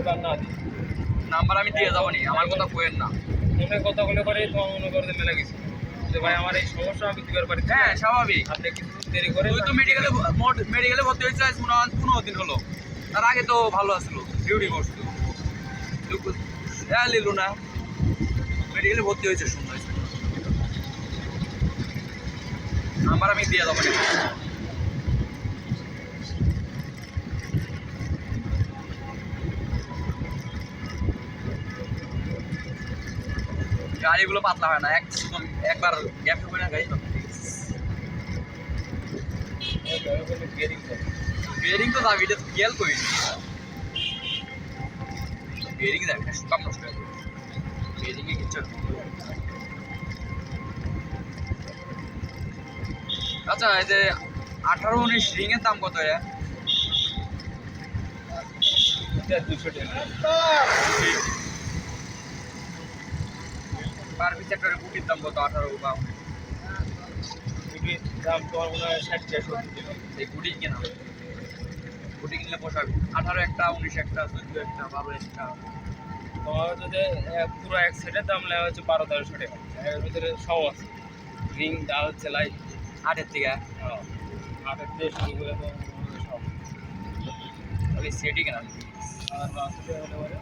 এবার না দিই নাম্বার আমি দিয়ে যাব নি আমার কথা কোয়েন না। মনে কথা বলে পরে তোমার মনে করতে মেলে গেছে। যে ভাই আমার এই সমস্যা আমি দিতে পারি হ্যাঁ স্বাভাবিক। আপনি কিছু দেরি করে তুই তো মেডিকেলে মেডিকেলে ভর্তি হয়েছে আজ মনে হয় পনেরো দিন হলো। তার আগে তো ভালো আসলো ডিউটি করছিল। হ্যাঁ লিলু না। মেডিকেলে ভর্তি হয়েছে শুনতে নাম্বার আমি দিয়ে যাব গাড়িগুলো পাতলা হয় না। এক একবার গ্যাপ হবে না গাড়ি বেরিং তো যাবি এটা খেয়াল করিস বেরিং না নষ্ট বেরিং এ কিচ্ছু আচ্ছা এই যে আঠারো উনিশ রিং এর দাম কত দুশো টাকা। পার পিস একটা কুটির দাম কত? আঠারো বা দাম তোমার মনে হয় ষাট চারশো এই গুটি কেনা। গুটি কিনলে পোষাবে। আঠারো একটা উনিশ একটা চোদ্দ একটা বারো একটা। তোমার যদি পুরো এক সেটের দাম নেওয়া হচ্ছে বারো তেরোশো টাকা। এর ভিতরে সব আছে। রিং ডাল হচ্ছে লাইট আটের থেকে? আটের শুরু করে তো সব। ওই সেটই কেনা। আর হতে পারে।